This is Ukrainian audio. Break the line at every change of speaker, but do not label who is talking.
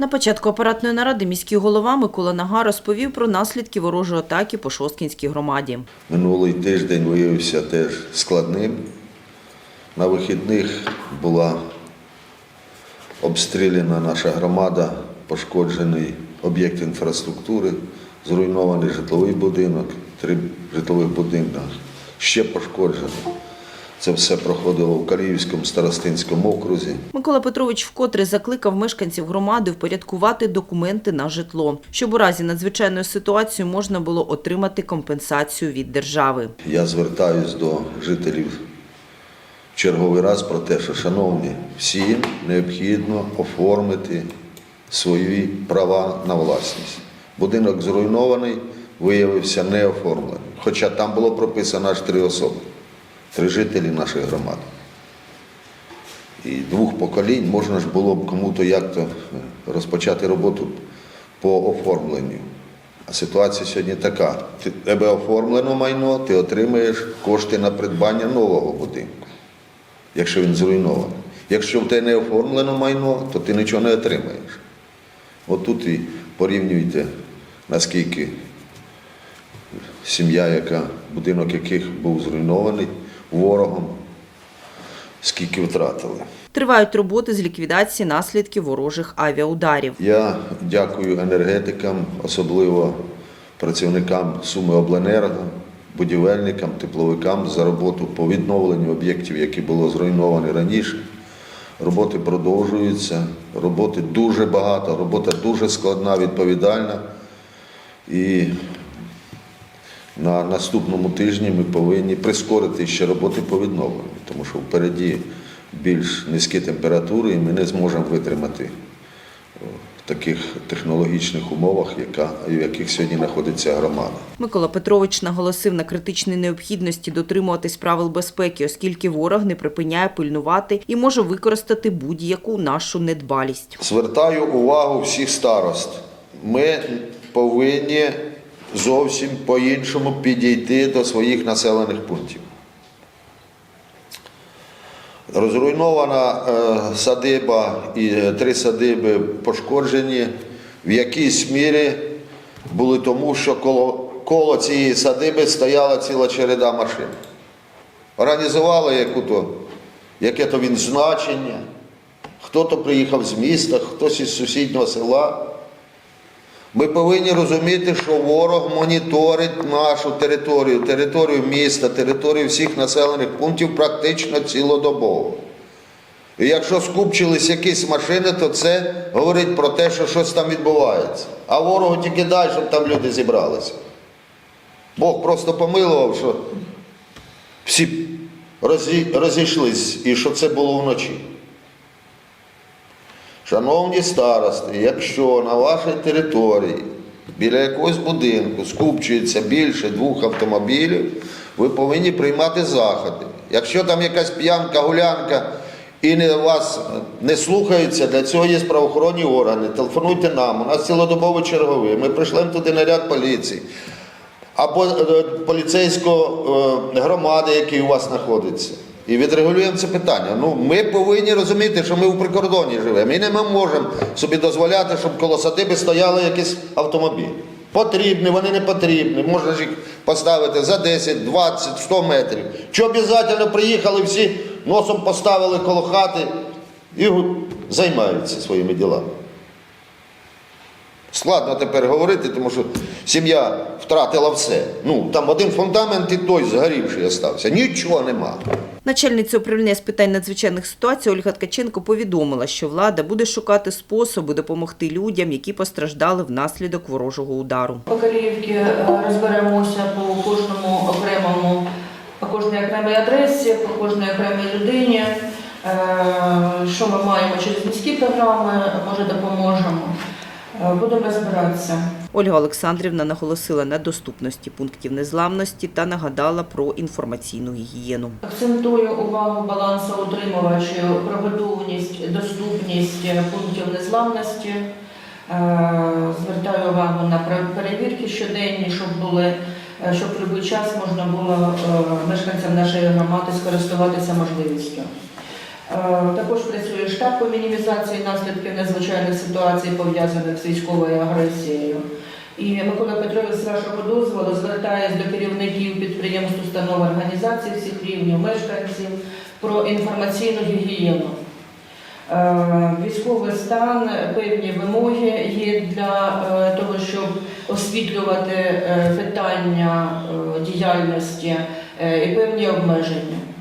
На початку апаратної наради міський голова Микола Нага розповів про наслідки ворожої атаки по Шосткінській громаді.
Минулий тиждень виявився теж складним. На вихідних була обстріляна наша громада, пошкоджений об'єкт інфраструктури, зруйнований житловий будинок, три житлових будинки ще пошкоджені. Це все проходило в Каліївському старостинському окрузі.
Микола Петрович вкотре закликав мешканців громади впорядкувати документи на житло, щоб у разі надзвичайної ситуації можна було отримати компенсацію від держави.
Я звертаюсь до жителів в черговий раз про те, що, шановні, всім необхідно оформити свої права на власність. Будинок зруйнований, виявився неоформлений. Хоча там було прописано аж три особи, три жителі нашої громади. І двох поколінь можна ж було б кому-то як-то розпочати роботу по оформленню. А ситуація сьогодні така: тебе оформлено майно, ти отримаєш кошти на придбання нового будинку, якщо він зруйнований. Якщо в тебе не оформлено майно, то ти нічого не отримаєш. От тут і порівнюйте, наскільки сім'я, яка, будинок яких був зруйнований ворогом, скільки втратили.
Тривають роботи з ліквідації наслідків ворожих авіаударів.
Я дякую енергетикам, особливо працівникам Суми Обленерго, будівельникам, тепловикам за роботу по відновленню об'єктів, які було зруйновані раніше. Роботи продовжуються, роботи дуже багато, робота дуже складна, відповідальна. І на наступному тижні ми повинні прискорити ще роботи по відновленню, тому що впереді більш низькі температури, і ми не зможемо витримати в таких технологічних умовах, яка, в яких сьогодні знаходиться громада.
Микола Петрович наголосив на критичній необхідності дотримуватись правил безпеки, оскільки ворог не припиняє пильнувати і може використати будь-яку нашу недбалість.
Звертаю увагу всіх старост. Ми повинні зовсім по-іншому підійти до своїх населених пунктів. Розруйнована е, садиба і е, три садиби пошкоджені в якійсь мірі були тому, що коло, коло цієї садиби стояла ціла череда машин. Організували яку-то, яке-то він значення. Хто-то приїхав з міста, хтось із сусіднього села. Ми повинні розуміти, що ворог моніторить нашу територію, територію міста, територію всіх населених пунктів практично цілодобово. І якщо скупчились якісь машини, то це говорить про те, що щось там відбувається. А ворогу тільки дай, щоб там люди зібралися. Бог просто помилував, що всі розі- розійшлись і що це було вночі. Шановні старости, якщо на вашій території біля якогось будинку скупчується більше двох автомобілів, ви повинні приймати заходи. Якщо там якась п'янка, гулянка і не, вас не слухаються, для цього є правоохоронні органи. Телефонуйте нам, у нас цілодобовий черговий. Ми прийшлемо туди наряд поліції або е, поліцейського е, громади, який у вас знаходиться. І відрегулюємо це питання. Ну, ми повинні розуміти, що ми в прикордоні живемо. І не ми можемо собі дозволяти, щоб коло садиби стояли якісь автомобілі. Потрібні, вони не потрібні. Можна ж їх поставити за 10, 20, 100 метрів. Чи обов'язково приїхали всі, носом поставили коло хати і займаються своїми ділами. Складно тепер говорити, тому що сім'я втратила все. Ну, там один фундамент і той згорівший остався. Нічого нема.
Начальниця управління з питань надзвичайних ситуацій Ольга Ткаченко повідомила, що влада буде шукати способи допомогти людям, які постраждали внаслідок ворожого удару.
По Каліївці е, розберемося по кожному окремому, по кожній окремій адресі, по кожній окремій людині. Е, Що ми маємо через міські програми, може допоможемо. Е, Будемо розбиратися.
Ольга Олександрівна наголосила на доступності пунктів незламності та нагадала про інформаційну гігієну.
Акцентую увагу балансоутримувачів, прогодованість, доступність пунктів незламності. Е, Звертаю увагу на перевірки щоденні, щоб були, е, щоб в будь-який час можна було е, мешканцям нашої громади скористуватися можливістю. Е, Також працює штаб по мінімізації наслідків надзвичайних ситуацій, пов'язаних з військовою агресією. І Микола Петрович, з вашого дозволу, звертається до керівників підприємств, установ, організацій всіх рівнів, мешканців про інформаційну гігієну. Е, Військовий стан, певні вимоги є для е, того, щоб освітлювати питання діяльності і певні обмеження.